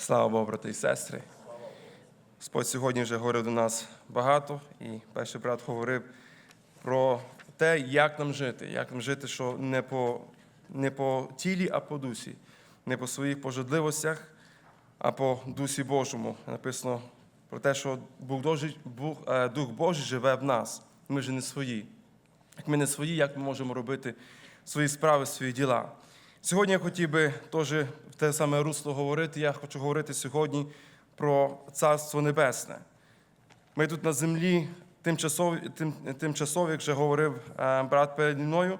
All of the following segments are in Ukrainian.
Слава Богу, брати і сестри. Господь сьогодні вже говорив до нас багато, і перший брат говорив про те, як нам жити, як нам жити, що не по, не по тілі, а по дусі, не по своїх пожадливостях, а по дусі Божому. Написано про те, що е, Дух Божий живе в нас. Ми ж не свої. Як ми не свої, як ми можемо робити свої справи, свої діла. Сьогодні я хотів би теж в те саме русло говорити. Я хочу говорити сьогодні про Царство Небесне. Ми тут на землі тимчасові, тим, тимчасові як вже говорив е, брат переді мною,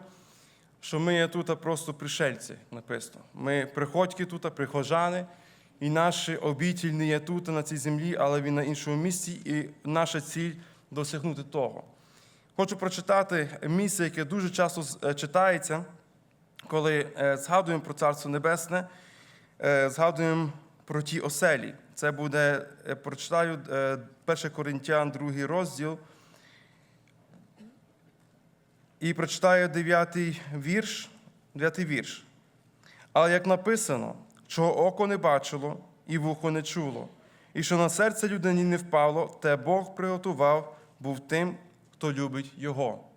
що ми є тут просто пришельці, написано. Ми приходьки тут, прихожани, і наш обітіль не є тут, на цій землі, але він на іншому місці, і наша ціль досягнути того. Хочу прочитати місце, яке дуже часто е, читається, коли е, згадуємо про Царство Небесне, е, згадуємо про ті оселі. Це буде, е, прочитаю 1 Коринтян, 2 розділ. І прочитаю 9 вірш, 9 вірш. Але як написано, чого око не бачило і вухо не чуло, і що на серце людині не впало, те Бог приготував був тим, хто любить його.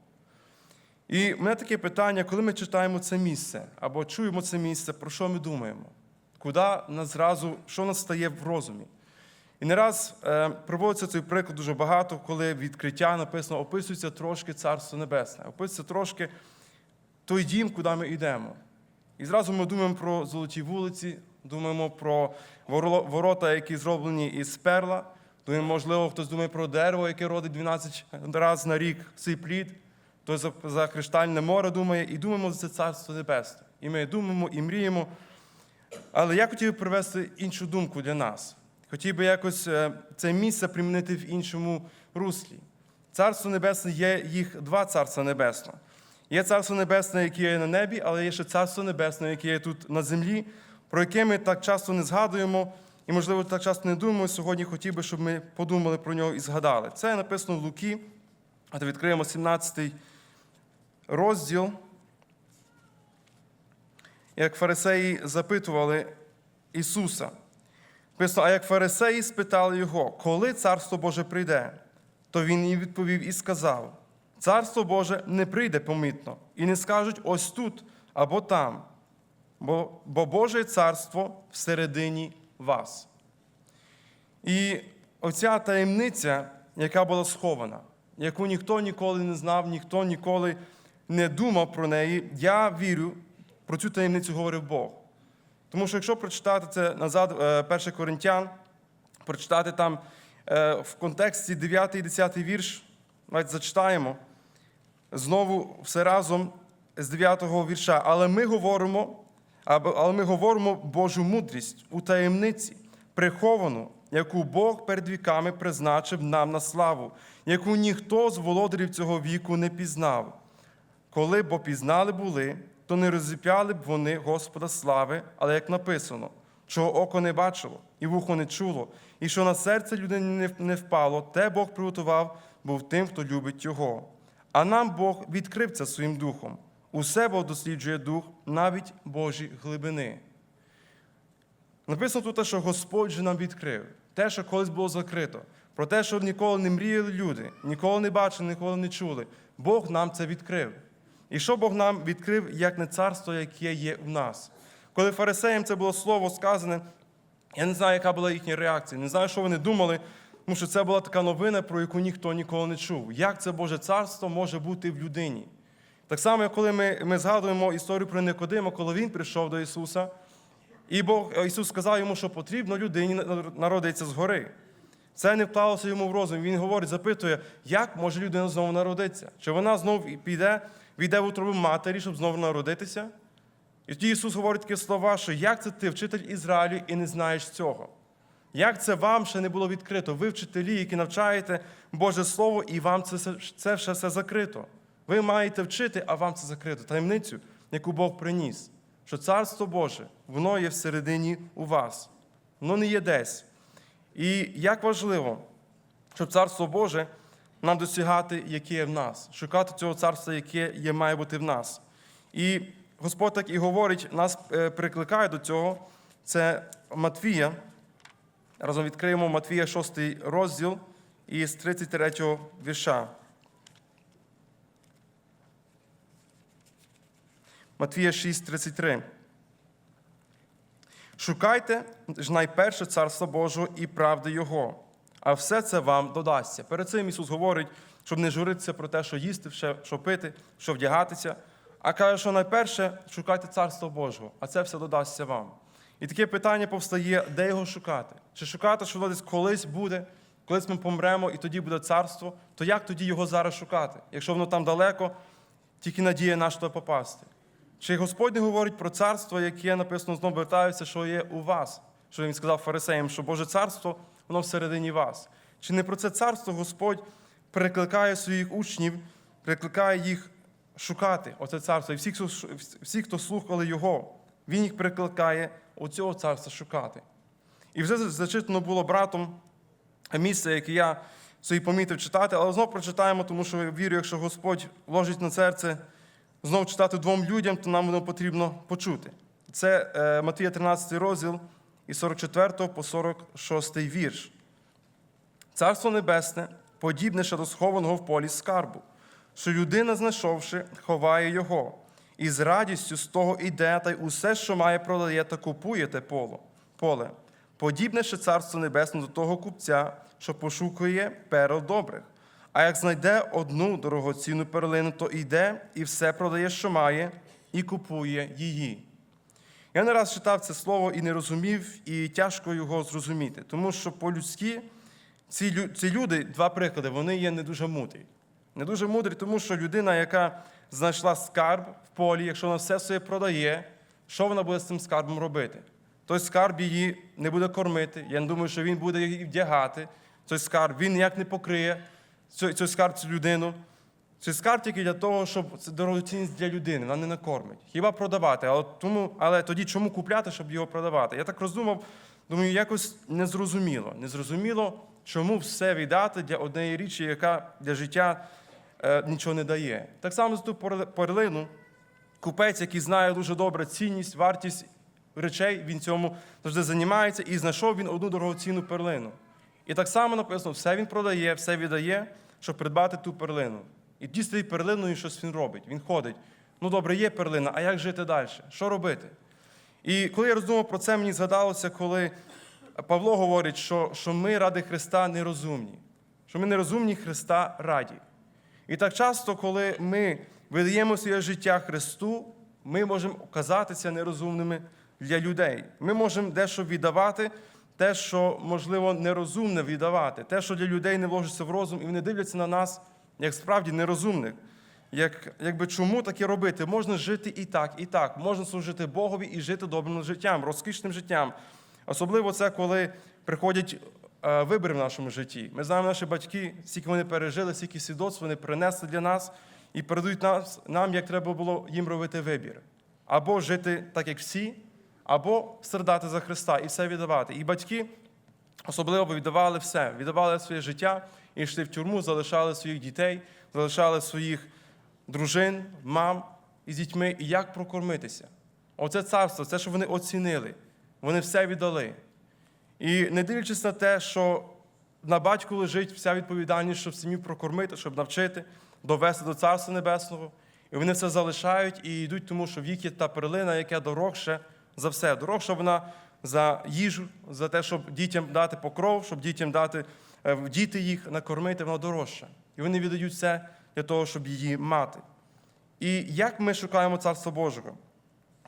І в мене таке питання, коли ми читаємо це місце або чуємо це місце, про що ми думаємо? Куди нас зразу, що нас стає в розумі? І не раз е, проводиться цей приклад дуже багато, коли відкриття написано, описується трошки Царство Небесне, описується трошки той дім, куди ми йдемо. І зразу ми думаємо про золоті вулиці, думаємо про ворота, які зроблені із перла. Думаємо, можливо, хтось думає про дерево, яке родить 12 разів на рік цей плід. Хтось за, за криштальне море думає, і думаємо за це царство небесне. І ми думаємо і мріємо. Але я хотів би привести іншу думку для нас. Хотів би якось е, це місце примінити в іншому руслі. Царство Небесне є їх два царства небесного. Є царство небесне, яке є на небі, але є ще царство небесне, яке є тут на землі, про яке ми так часто не згадуємо і, можливо, так часто не думаємо. Сьогодні хотів би, щоб ми подумали про нього і згадали. Це написано в Луки. А відкриємо 17 розділ. Як фарисеї запитували Ісуса. Написано, а як фарисеї спитали його, коли царство Боже прийде, то він їм відповів і сказав: Царство Боже не прийде помітно, і не скажуть ось тут або там, бо, бо Боже царство всередині вас. І оця таємниця, яка була схована, яку ніхто ніколи не знав, ніхто ніколи не думав про неї, я вірю, про цю таємницю говорив Бог. Тому що якщо прочитати це назад, е, 1 Коринтян, прочитати там е, в контексті 9 і 10 вірш, давайте зачитаємо знову все разом з 9 вірша. Але ми говоримо, але ми говоримо Божу мудрість у таємниці, приховану, яку Бог перед віками призначив нам на славу, яку ніхто з володарів цього віку не пізнав. Коли б опізнали були, то не розіп'яли б вони Господа слави, але як написано, чого око не бачило, і вухо не чуло, і що на серце людини не- впало, те Бог приготував був тим, хто любить його. А нам Бог відкрив це своїм духом. Усе Бог досліджує дух, навіть Божі глибини. Написано тут, що Господь же нам відкрив. Те, що колись було закрито. Про те, що ніколи не мріяли люди, ніколи не бачили, ніколи не чули. Бог нам це відкрив. І що Бог нам відкрив, як не царство, яке є в нас. Коли фарисеям це було слово сказане, я не знаю, яка була їхня реакція, не знаю, що вони думали, тому що це була така новина, про яку ніхто ніколи не чув. Як це Боже царство може бути в людині? Так само, коли ми, ми згадуємо історію про Никодима, коли він прийшов до Ісуса, і Бог, Ісус сказав йому, що потрібно людині народитися згори. Це не вклалося йому в розум. Він говорить, запитує, як може людина знову народитися? Чи вона знову піде, війде в утробу матері, щоб знову народитися? І тоді Ісус говорить такі слова, що як це ти, вчитель Ізраїлю, і не знаєш цього? Як це вам ще не було відкрито? Ви вчителі, які навчаєте Боже Слово, і вам це, це ще все закрито. Ви маєте вчити, а вам це закрито. Таємницю, яку Бог приніс, що Царство Боже, воно є всередині у вас, воно не є десь. І як важливо, щоб Царство Боже нам досягати, яке є в нас, шукати цього царства, яке є, має бути в нас. І Господь так і говорить, нас е, прикликає до цього. Це Матвія, Разом відкриємо Матвія 6 розділ із 33 вірша. Матвія 6:33. Шукайте ж найперше царство Божого і правди Його, а все це вам додасться. Перед цим Ісус говорить, щоб не журитися про те, що їсти, що пити, що вдягатися. А каже, що найперше шукайте царство Божого, а це все додасться вам. І таке питання повстає, де його шукати? Чи шукати, що десь колись буде, колись ми помремо, і тоді буде царство, то як тоді його зараз шукати? Якщо воно там далеко, тільки надія наш туди попасти. Чи Господь не говорить про царство, яке написано знову вертаюся, що є у вас? Що він сказав фарисеям, що Боже царство, воно всередині вас. Чи не про це царство Господь прикликає своїх учнів, прикликає їх шукати оце царство? І всі, хто, хто слухали Його, Він їх прикликає оцього царства шукати. І вже зачитано було братом місце, яке я собі помітив читати, але знову прочитаємо, тому що я вірю, якщо Господь вложить на серце знову читати двом людям, то нам воно потрібно почути. Це е, Матвія 13 розділ із 44 по 46 вірш. Царство Небесне подібне ще до схованого в полі скарбу, що людина, знайшовши, ховає його, і з радістю з того іде, та й усе, що має, продає, та купує те поле. Подібне ще царство небесне до того купця, що пошукує перл добрих. А як знайде одну дорогоцінну перлину, то йде і все продає, що має, і купує її. Я не раз читав це слово і не розумів, і тяжко його зрозуміти, тому що по-людськи ці, ці люди, два приклади, вони є не дуже мудрі. Не дуже мудрі, тому що людина, яка знайшла скарб в полі, якщо вона все своє продає, що вона буде з цим скарбом робити? Той скарб її не буде кормити. Я не думаю, що він буде її вдягати. Той скарб він ніяк не покриє цей, цей скарб цю людину. Цей скарб тільки для того, щоб це дорогоцінність для людини, вона не накормить. Хіба продавати? Але, тому, але тоді чому купляти, щоб його продавати? Я так роздумав, думаю, якось незрозуміло. Незрозуміло, чому все віддати для однієї річі, яка для життя е, нічого не дає. Так само за ту перлину, купець, який знає дуже добре цінність, вартість речей, він цьому завжди займається, і знайшов він одну дорогоцінну перлину. І так само написано, все він продає, все віддає, щоб придбати ту перлину. І з тією перлиною щось він робить. Він ходить. Ну добре, є перлина, а як жити далі? Що робити? І коли я роздумав про це, мені згадалося, коли Павло говорить, що, що ми ради Христа нерозумні, що ми нерозумні Христа раді. І так часто, коли ми видаємо своє життя Христу, ми можемо оказатися нерозумними для людей. Ми можемо дещо віддавати, те, що, можливо, нерозумне віддавати, те, що для людей не вложиться в розум, і вони дивляться на нас як справді нерозумних. Як, якби чому таке робити? Можна жити і так, і так. Можна служити Богові і жити добрим життям, розкішним життям. Особливо це, коли приходять е, вибори в нашому житті. Ми знаємо, наші батьки, скільки вони пережили, скільки свідоцтв вони принесли для нас і передають нас, нам, як треба було їм робити вибір. Або жити так, як всі, або страдати за Христа і все віддавати. І батьки особливо віддавали все, віддавали своє життя і йшли в тюрму, залишали своїх дітей, залишали своїх дружин, мам із дітьми, і як прокормитися. Оце царство, це, що вони оцінили. Вони все віддали. І не дивлячись на те, що на батьку лежить вся відповідальність, щоб сім'ю прокормити, щоб навчити, довести до Царства Небесного. І вони все залишають і йдуть, тому що в їх є та перлина, яка дорогше за все. Дорогша вона за їжу, за те, щоб дітям дати покров, щоб дітям дати е, діти їх накормити, вона дорожча. І вони віддають все для того, щоб її мати. І як ми шукаємо Царство Божого?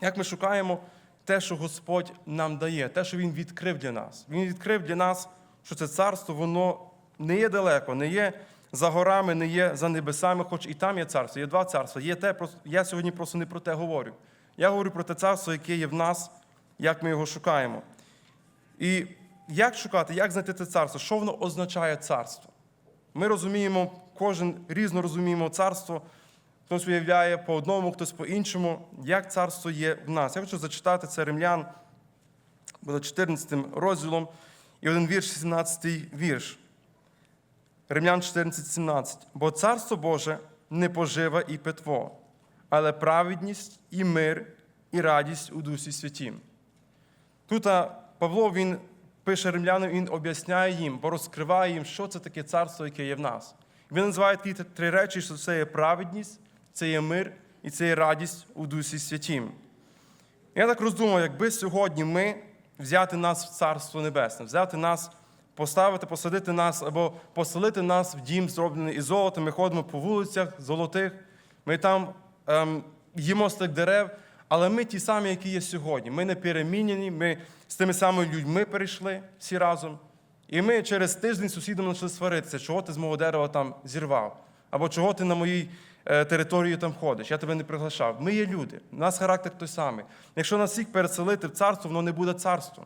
Як ми шукаємо те, що Господь нам дає, те, що Він відкрив для нас. Він відкрив для нас, що це царство, воно не є далеко, не є за горами, не є за небесами, хоч і там є царство, є два царства. Є те, я сьогодні просто не про те говорю. Я говорю про те царство, яке є в нас, як ми його шукаємо. І як шукати, як знайти це царство? Що воно означає царство? Ми розуміємо, кожен різно розуміємо царство. Хтось уявляє по одному, хтось по іншому, як царство є в нас. Я хочу зачитати це римлян, буде 14 розділом, і один вірш, 17 вірш. Римлян 14, 17. Бо царство Боже не пожива і питво, але праведність і мир, і радість у Дусі Святім. Тут Павло він пише римлянам, він об'ясняє їм, бо розкриває їм, що це таке царство, яке є в нас. Він називає такі три речі, що це є праведність, це є мир і це є радість у Дусі Святім. Я так роздумав, якби сьогодні ми взяти нас в Царство Небесне, взяти нас, поставити, посадити нас або поселити нас в дім, зроблений із золота, ми ходимо по вулицях золотих, ми там ем, їмо з дерев, але ми ті самі, які є сьогодні. Ми не переміняні, ми з тими самими людьми перейшли всі разом. І ми через тиждень сусідом почали сваритися, чого ти з мого дерева там зірвав, або чого ти на моїй е, території там ходиш, я тебе не приглашав. Ми є люди, у нас характер той самий. Якщо нас всіх переселити в царство, воно не буде царством.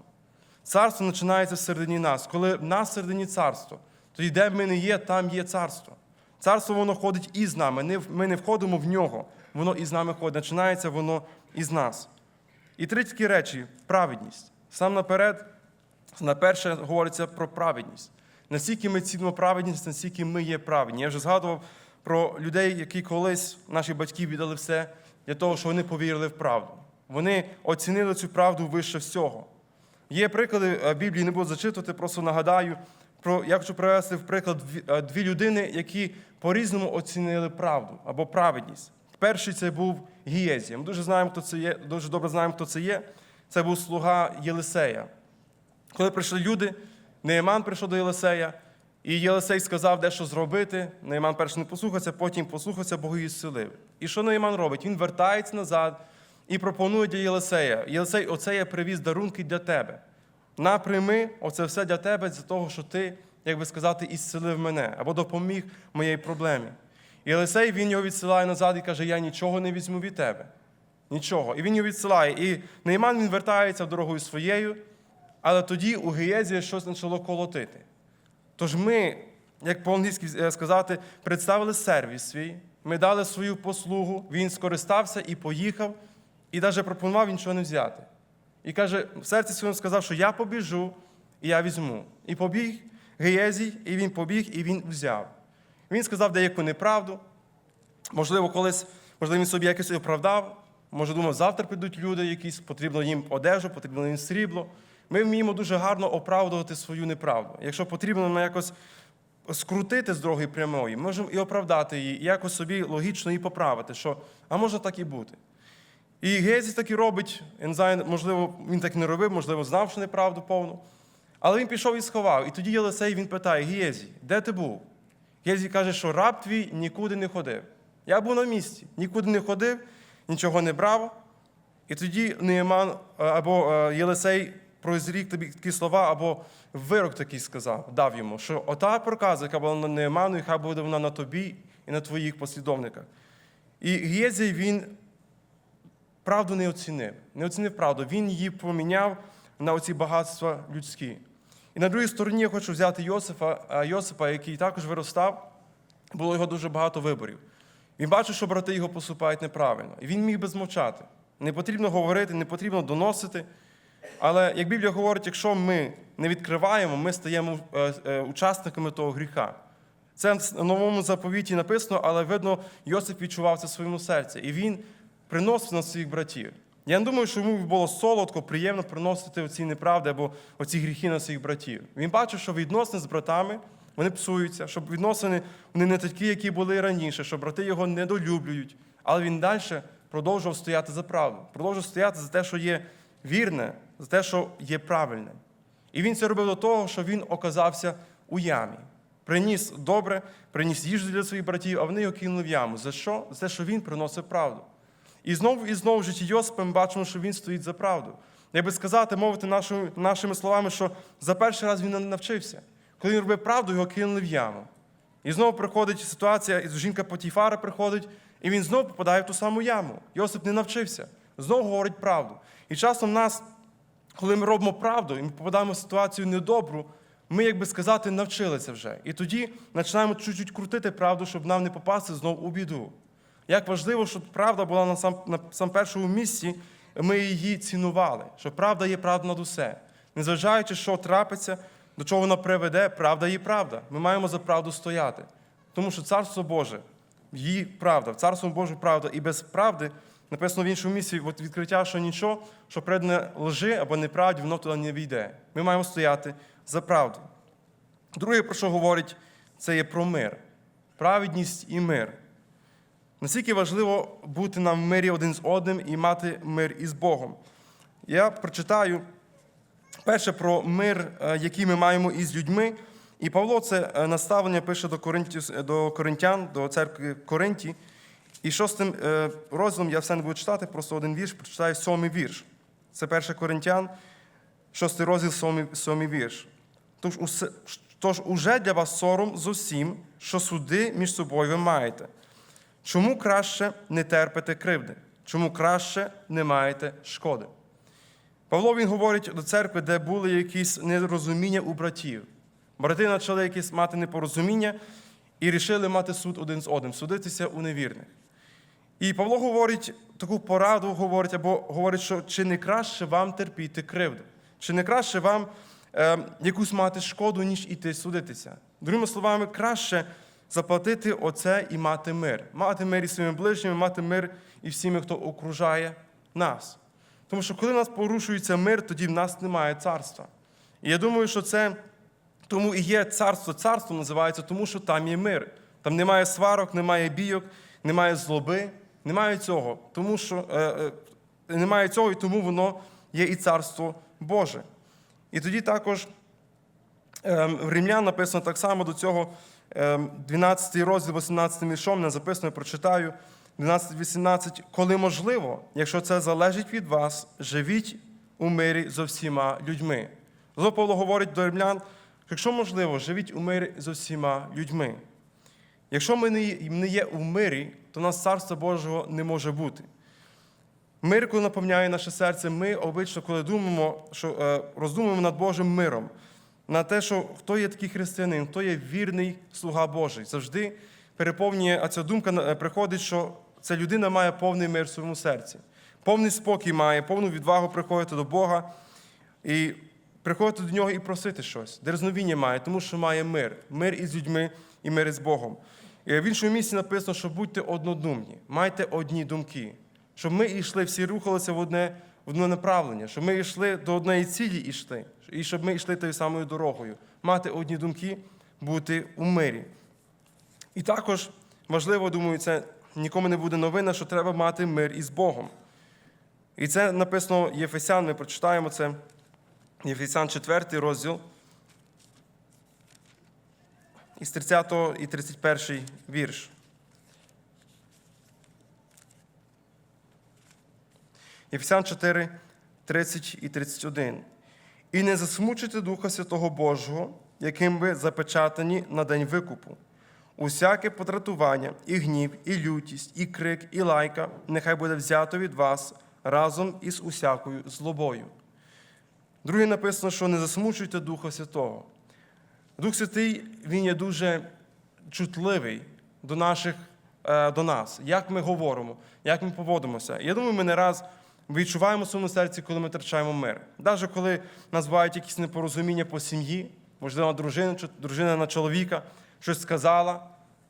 Царство починається всередині нас. Коли в нас всередині царство, тоді де ми не є, там є царство. Царство воно ходить із нами. Ми не входимо в нього, воно із нами ходить. Починається воно із нас. І три такі речі праведність. Сам наперед, на перше говориться про праведність. Наскільки ми цінимо праведність, настільки ми є праведні. Я вже згадував про людей, які колись наші батьки віддали все для того, щоб вони повірили в правду. Вони оцінили цю правду вище всього. Є приклади е, Біблії, не буду зачитувати, просто нагадаю. Про, я хочу привести в приклад е, дві людини, які по-різному оцінили правду або праведність. Перший це був Гієзія. Ми дуже знаємо, хто це є, дуже добре знаємо, хто це є. Це був слуга Єлисея. Коли прийшли люди, Неєман прийшов до Єлисея, і Єлисей сказав, де що зробити. Неєман перш не послухався, потім послухався, Бог її зцілив. І що Неєман робить? Він вертається назад і пропонує для Єлисея. Єлисей, оце я привіз дарунки для тебе. Наприйми оце все для тебе, для того, що ти, як би сказати, ісцелив мене або допоміг моїй проблемі. І Єлисей він його відсилає назад і каже: Я нічого не візьму від тебе. Нічого. І він його відсилає. І Нейман він вертається дорогою своєю, але тоді у Геєзії щось почало колотити. Тож ми, як по-англійськи е, сказати, представили сервіс свій, ми дали свою послугу, він скористався і поїхав, і навіть пропонував нічого не взяти. І каже, в серці своєму сказав, що я побіжу, і я візьму. І побіг Геєзій, і він побіг, і він взяв. Він сказав деяку неправду. Можливо, колись, можливо, він собі якось оправдав. Може, думав, завтра прийдуть люди якісь, потрібно їм одежу, потрібно їм срібло. Ми вміємо дуже гарно оправдувати свою неправду. Якщо потрібно нам якось скрутити з дороги прямої, можемо і оправдати її, і якось собі логічно її поправити, що а може так і бути. І Гезі так і робить, можливо, він так не робив, можливо, знав, що неправду повну. Але він пішов і сховав. І тоді Єлисей він питає: Гезі, де ти був? Гезі каже, що раб твій нікуди не ходив. Я був на місці, нікуди не ходив, нічого не брав. І тоді Неєман е, або е, Єлисей прозрік тобі такі слова, або вирок такий сказав, дав йому, що ота проказа, яка була на і хай буде вона на тобі і на твоїх послідовниках. І Гезій він правду не оцінив. Не оцінив правду. Він її поміняв на оці багатства людські. І на другій стороні я хочу взяти Йосифа, Йосипа, який також виростав, було його дуже багато виборів. Він бачив, що брати його поступають неправильно. І він міг би змовчати. Не потрібно говорити, не потрібно доносити. Але як Біблія говорить, якщо ми не відкриваємо, ми стаємо е, е, учасниками того гріха. Це в новому заповіті написано, але видно, Йосип відчував це в своєму серці. І він приносив на своїх братів. Я не думаю, що йому було солодко, приємно приносити оці неправди або оці гріхи на своїх братів. Він бачив, що відносини з братами вони псуються, щоб відносини вони не такі, які були раніше, що брати його недолюблюють. Але він далі продовжував стояти за правду, продовжував стояти за те, що є вірне, за те, що є правильне. І він це робив до того, що він оказався у ямі. Приніс добре, приніс їжу для своїх братів, а вони його кинули в яму. За що? За те, що він приносив правду. І знову і знову в житті Йосипа ми бачимо, що він стоїть за правду. Я би сказати, мовити нашими, нашими словами, що за перший раз він не навчився. Коли він робив правду, його кинули в яму. І знову приходить ситуація, і жінка Потіфара приходить, і він знову попадає в ту саму яму. Йосип не навчився, знову говорить правду. І часом нас, коли ми робимо правду, і ми попадаємо в ситуацію недобру, ми, як би сказати, навчилися вже. І тоді починаємо чуть-чуть крутити правду, щоб нам не попасти знову у біду. Як важливо, щоб правда була на сам, на сам першому місці, ми її цінували, що правда є правда над усе. Незважаючи, що трапиться, до чого вона приведе, правда є правда. Ми маємо за правду стояти. Тому що Царство Боже, її правда, в Царство Боже правда, і без правди написано в іншому місці, відкриття, що нічого, що предане лжи або неправді, воно туди не війде. Ми маємо стояти за правду. Друге, про що говорить, це є про мир, праведність і мир. Наскільки важливо бути нам в мирі один з одним і мати мир із Богом. Я прочитаю перше про мир, е, який ми маємо із людьми. І Павло це е, наставлення пише до, Коринтів, до Коринтян, до церкви Коринті. І шостим е, розділом я все не буду читати, просто один вірш, прочитаю сьомий вірш. Це перше Коринтян, шостий розділ, сьомий, сьомий вірш. Тож, усе, тож уже для вас сором з усім, що суди між собою ви маєте. Чому краще не терпите кривди? Чому краще не маєте шкоди? Павло він говорить до церкви, де були якісь нерозуміння у братів. Брати почали якісь мати непорозуміння і рішили мати суд один з одним, судитися у невірних. І Павло говорить таку пораду, говорить, або говорить, що чи не краще вам терпіти кривду, чи не краще вам е, якусь мати шкоду, ніж іти судитися. Другими словами, краще заплатити оце і мати мир. Мати мир із своїми ближніми, мати мир і всіми, хто окружає нас. Тому що коли в нас порушується мир, тоді в нас немає царства. І я думаю, що це тому і є царство. Царство називається, тому що там є мир. Там немає сварок, немає бійок, немає злоби, немає цього. Тому що е, е, немає цього, і тому воно є і царство Боже. І тоді також е, в Римлян написано так само до цього, 12 розділ, 18 віршом, не записано, прочитаю. 12-18, коли можливо, якщо це залежить від вас, живіть у мирі з всіма людьми. Зо Павло говорить до римлян, якщо можливо, живіть у мирі з всіма людьми. Якщо ми не є у мирі, то нас царства Божого не може бути. Мир, коли наповняє наше серце, ми обично, коли думаємо, що е, роздумуємо над Божим миром, на те, що хто є такий християнин, хто є вірний слуга Божий. Завжди переповнює, а ця думка е, приходить, що ця людина має повний мир в своєму серці, повний спокій має, повну відвагу приходити до Бога і приходити до нього і просити щось. Дерзновіння має, тому що має мир, мир із людьми і мир із Богом. І в іншому місці написано, що будьте однодумні, майте одні думки, щоб ми йшли, всі рухалися в одне, в одне направлення, щоб ми йшли до одної цілі йшли, і щоб ми йшли тою самою дорогою, мати одні думки, бути у мирі. І також важливо, думаю, це нікому не буде новина, що треба мати мир із Богом. І це написано Єфесян, ми прочитаємо це. Єфесян 4 розділ. Із 30 і 31 вірш. Єфесян 4, 30 і 31. І не засмучуйте Духа Святого Божого, яким ви запечатані на день викупу. Усяке потратування, і гнів, і лютість, і крик, і лайка нехай буде взято від вас разом із усякою злобою. Друге написано, що не засмучуйте Духа Святого. Дух Святий, Він є дуже чутливий до наших, е, до нас, як ми говоримо, як ми поводимося. Я думаю, ми не раз відчуваємо в своєму серці, коли ми втрачаємо мир. Навіть коли нас якісь непорозуміння по сім'ї, можливо, дружина, дружина на чоловіка щось сказала,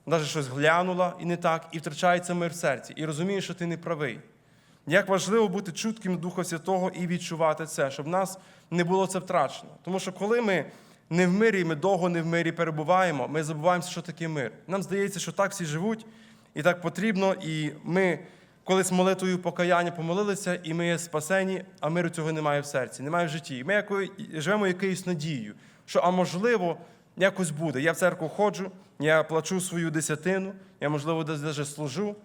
навіть щось глянула і не так, і втрачається мир в серці, і розумієш, що ти не правий. Як важливо бути чутким Духа Святого і відчувати це, щоб в нас не було це втрачено. Тому що коли ми не в мирі, ми довго не в мирі перебуваємо, ми забуваємося, що таке мир. Нам здається, що так всі живуть, і так потрібно, і ми колись молитвою покаяння помолилися, і ми є спасені, а миру цього немає в серці, немає в житті. І ми якою, живемо якоюсь надією, що, а можливо, якось буде. Я в церкву ходжу, я плачу свою десятину, я, можливо, десь даже служу.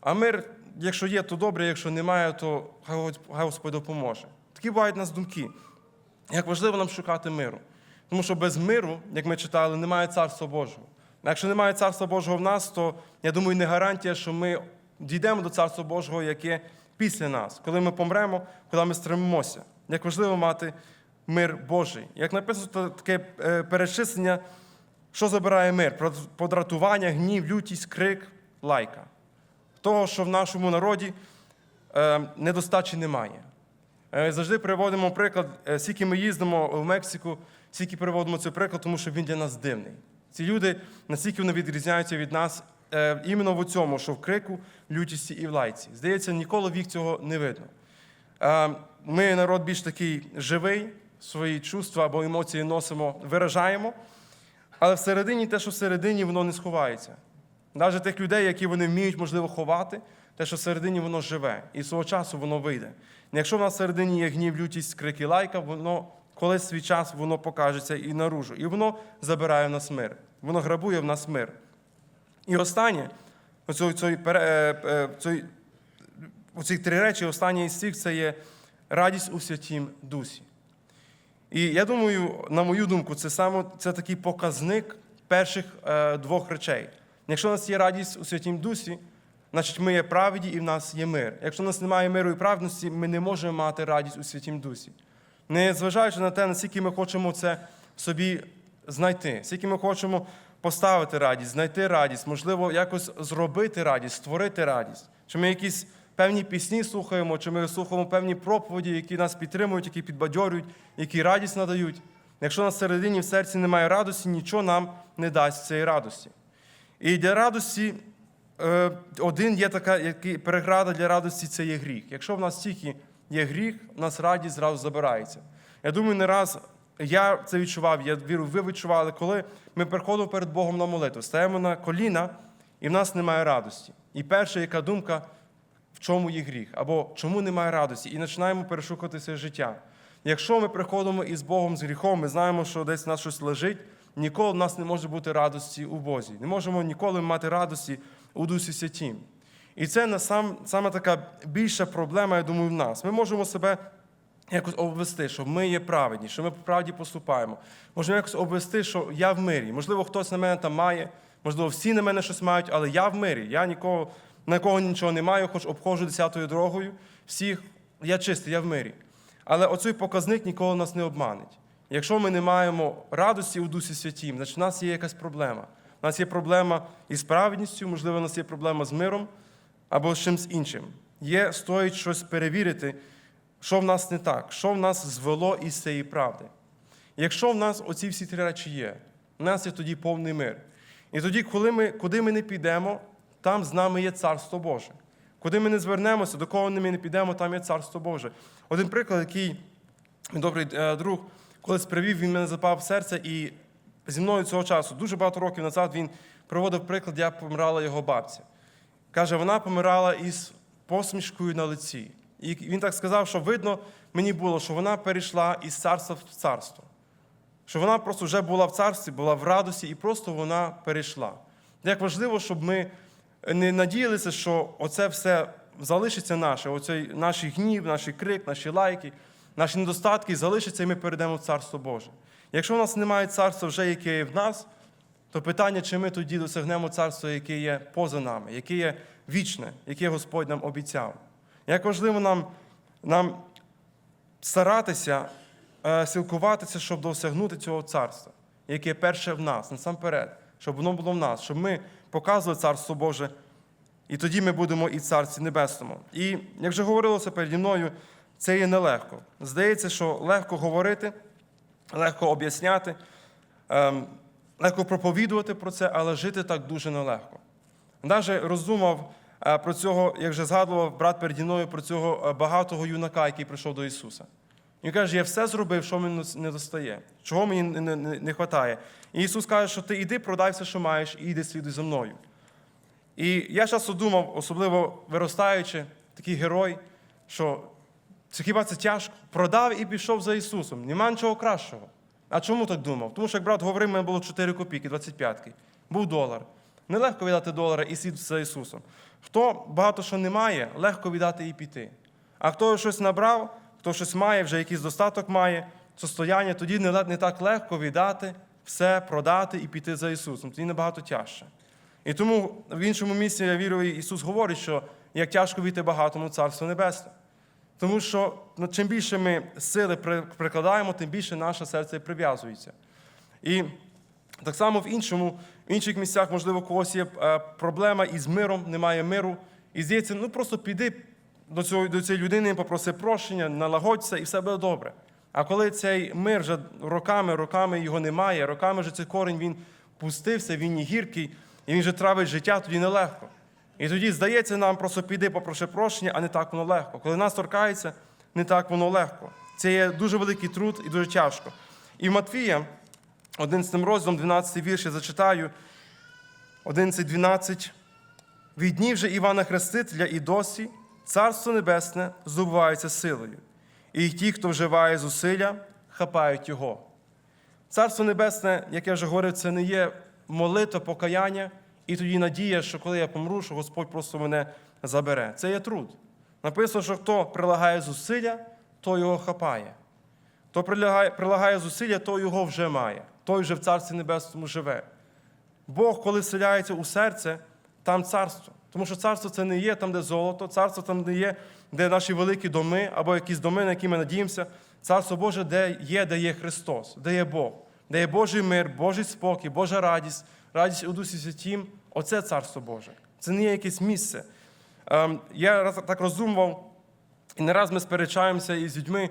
А мир, якщо є, то добре, якщо немає, то хай Господь- допоможе. Такі бувають у нас думки. Як важливо нам шукати миру. Тому що без миру, як ми читали, немає царства Божого. Якщо немає царства Божого в нас, то я думаю, не гарантія, що ми дійдемо до царства Божого, яке після нас, коли ми помремо, коли ми стремимося. Як важливо мати мир Божий. Як написано таке е, перечислення, що забирає мир? Подратування, гнів, лютість, крик, лайка. Того, що в нашому народі е, недостачі немає. Е, Завжди приводимо приклад, скільки ми їздимо в Мексику, скільки приводимо цей приклад, тому що він для нас дивний. Ці люди, наскільки вони відрізняються від нас е, іменно в цьому, що в крику, лютісті і в лайці. Здається, ніколи вік цього не видно. Е, Ми народ більш такий живий, свої чувства або емоції носимо, виражаємо, але всередині те, що всередині, воно не сховається. Навіть тих людей, які вони вміють, можливо, ховати, те, що всередині воно живе, і свого часу воно вийде. Якщо в нас всередині є гнів, лютість, крики лайка, воно колись свій час воно покажеться і наружу. І воно забирає в нас мир. Воно грабує в нас мир. І останнє, оцю, пере- е, е, цю- оці три речі, останнє із цих це є радість у святім дусі. І я думаю, на мою думку, це саме це такий показник перших е, двох речей. Якщо у нас є радість у святім дусі, значить ми є правді і в нас є мир. Якщо у нас немає миру і праведності, ми не можемо мати радість у святім дусі. Не зважаючи на те, наскільки ми хочемо це собі знайти, скільки ми хочемо поставити радість, знайти радість, можливо, якось зробити радість, створити радість. Чи ми якісь певні пісні слухаємо, чи ми слухаємо певні проповіді, які нас підтримують, які підбадьорюють, які радість надають. Якщо на середині в серці немає радості, нічого нам не дасть цієї радості. І для радості е, один є така який, переграда для радості це є гріх. Якщо в нас тільки є гріх, в нас радість зразу забирається. Я думаю, не раз я це відчував, я вірю, ви відчували, коли ми приходимо перед Богом на молитву, стаємо на коліна, і в нас немає радості. І перша яка думка, в чому є гріх, або чому немає радості, і починаємо перешукувати своє життя. Якщо ми приходимо із Богом з гріхом, ми знаємо, що десь в нас щось лежить, ніколи в нас не може бути радості у Бозі. Не можемо ніколи мати радості у Дусі Святім. І це насам, саме така більша проблема, я думаю, в нас. Ми можемо себе якось обвести, що ми є праведні, що ми по правді поступаємо. Можемо якось обвести, що я в мирі. Можливо, хтось на мене там має, можливо, всі на мене щось мають, але я в мирі. Я нікого, на кого нічого не маю, хоч обходжу десятою дорогою. Всіх я чистий, я в мирі. Але оцей показник ніколи нас не обманить. Якщо ми не маємо радості у Дусі Святім, значить в нас є якась проблема. У нас є проблема із праведністю, можливо, у нас є проблема з миром або з чимось іншим. Є, стоїть щось перевірити, що в нас не так, що в нас звело із цієї правди. Якщо в нас оці всі три речі є, у нас є тоді повний мир. І тоді, коли ми, куди ми не підемо, там з нами є Царство Боже. Куди ми не звернемося, до кого ми не підемо, там є Царство Боже. Один приклад, який мій добрий е, друг колись привів, він мене запав в серце, і зі мною цього часу, дуже багато років назад, він проводив приклад, як помирала його бабця. Каже, вона помирала із посмішкою на лиці. І він так сказав, що видно мені було, що вона перейшла із царства в царство. Що вона просто вже була в царстві, була в радості, і просто вона перейшла. Як важливо, щоб ми не надіялися, що оце все залишиться наше, оцей наш гнів, наш крик, наші лайки, наші недостатки залишаться, і ми перейдемо в Царство Боже. Якщо в нас немає царства вже, яке є в нас, то питання, чи ми тоді досягнемо царства, яке є поза нами, яке є вічне, яке Господь нам обіцяв. Як важливо нам, нам старатися е, сілкуватися, щоб досягнути цього царства, яке перше в нас, насамперед, щоб воно було в нас, щоб ми показували Царство Боже, і тоді ми будемо і в Царстві Небесному. І як вже говорилося переді мною, це є нелегко. Здається, що легко говорити, легко об'ясняти, ем, легко проповідувати про це, але жити так дуже нелегко. Навіть роздумав про цього, як вже згадував брат переді мною, про цього е, багатого юнака, який прийшов до Ісуса. Він каже, я все зробив, що мені не достає, чого мені не, вистачає. І Ісус каже, що ти йди, продай все, що маєш, і йди слідуй за мною. І я часто думав, особливо виростаючи, такий герой, що це хіба це тяжко? Продав і пішов за Ісусом. Нема нічого кращого. А чому так думав? Тому що, як брат говорив, у мене було 4 копійки, 25-ки. Був долар. Нелегко віддати долара і слід за Ісусом. Хто багато що не має, легко віддати і піти. А хто щось набрав, хто щось має, вже якийсь достаток має, состояння, тоді не, так легко віддати, все продати і піти за Ісусом. Тоді набагато тяжче. І тому в іншому місці я вірю, Ісус говорить, що як тяжко війти багатому Царство Небесне. Тому що ну, чим більше ми сили прикладаємо, тим більше наше серце прив'язується. І так само в іншому, в інших місцях, можливо, у когось є е, проблема із миром, немає миру. І здається, ну просто піди до, цього, до цієї людини, попроси прощення, налагодься і все буде добре. А коли цей мир вже роками, роками його немає, роками вже цей корінь він пустився, він є гіркий, і він же травить життя, тоді нелегко. І тоді здається нам просто піди попроши прощення, а не так воно легко. Коли нас торкається, не так воно легко. Це є дуже великий труд і дуже тяжко. І в Матвія, 11 розділом, 12 вірш, я зачитаю, 11-12. Від днів же Івана Хрестителя і досі Царство Небесне здобувається силою, і ті, хто вживає зусилля, хапають його. Царство Небесне, як я вже говорив, це не є молитва, покаяння, і тоді надія, що коли я помру, що Господь просто мене забере. Це є труд. Написано, що хто прилагає зусилля, то його хапає. Хто прилагає, зусилля, то його вже має. Той вже в Царстві Небесному живе. Бог, коли вселяється у серце, там царство. Тому що царство це не є там, де золото, царство там не є, де наші великі доми, або якісь доми, на які ми надіємося. Царство Боже, де є, де є Христос, де є Бог, де є Божий мир, Божий спокій, Божа радість, радість у Дусі Святім. Оце царство Боже. Це не є якесь місце. Ем, Я так роздумував, і не раз ми сперечаємося із людьми,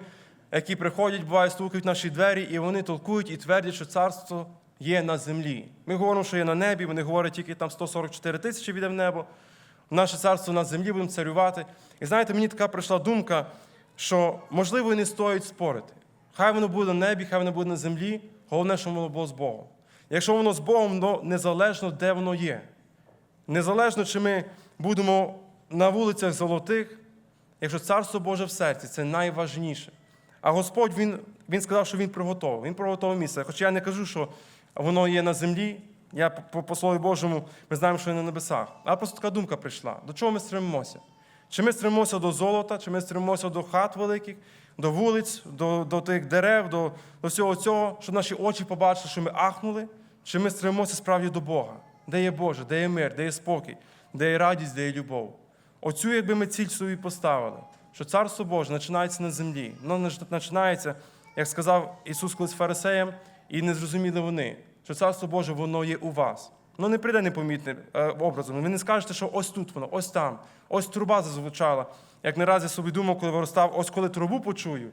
які приходять, буває, стукають наші двері, і вони толкують і твердять, що царство є на землі. Ми говоримо, що є на небі, вони говорять, тільки там 144 тисячі піде в небо. Наше царство на землі будемо царювати. І знаєте, мені така прийшла думка, що можливо і не стоїть спорити. Хай воно буде на небі, хай воно буде на землі. Головне, щоб воно було з Богом. Якщо воно з Богом, то незалежно, де воно є. Незалежно, чи ми будемо на вулицях золотих, якщо царство Боже в серці, це найважніше. А Господь Він, він сказав, що Він приготовив. Він приготовив місце. Хоча я не кажу, що воно є на землі. Я по, по, Слові Божому ми знаємо, що є на небесах. А просто така думка прийшла. До чого ми стремимося? Чи ми стремимося до золота, чи ми стремимося до хат великих, до вулиць, до, до тих дерев, до, до всього цього, щоб наші очі побачили, що ми ахнули, чи ми стремимося справді до Бога, де є Боже, де є мир, де є спокій, де є радість, де є любов. Оцю, якби ми ціль собі поставили, що Царство Боже починається на землі. Воно починається, як сказав Ісус колись фарисеям, і не зрозуміли вони, що Царство Боже, воно є у вас. Воно не прийде непомітним е, образом. Ви не скажете, що ось тут воно, ось там, ось труба зазвучала. Як не раз я собі думав, коли виростав, ось коли трубу почую,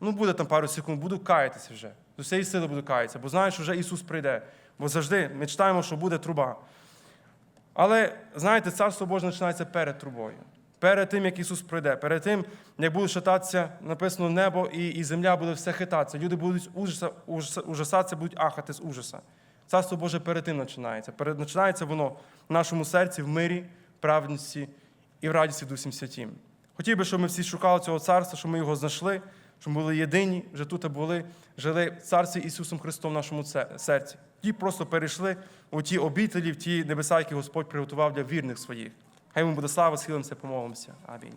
ну буде там пару секунд, буду каятися вже. До всієї сили буду каятися, бо знаю, що вже Ісус прийде. Бо завжди мечтаємо, що буде труба. Але знаєте, царство Боже починається перед трубою. Перед тим, як Ісус прийде, перед тим, як буде шататися, написано небо і, і земля буде все хитатися. Люди будуть ужаса, ужаса, ужасатися, будуть ахати з ужаса. Царство Боже перед тим починається. Перед, починається воно в нашому серці, в мирі, праведності і в радісті в Дусім Святім. Хотів би, щоб ми всі шукали цього царства, щоб ми його знайшли, щоб ми були єдині, вже тут були, жили в царстві Ісусом Христом в нашому серці. Ті просто перейшли у ті обітелі, в ті небеса, які Господь приготував для вірних своїх. Хай йому буде слава, схилимося, помолимося. Амінь.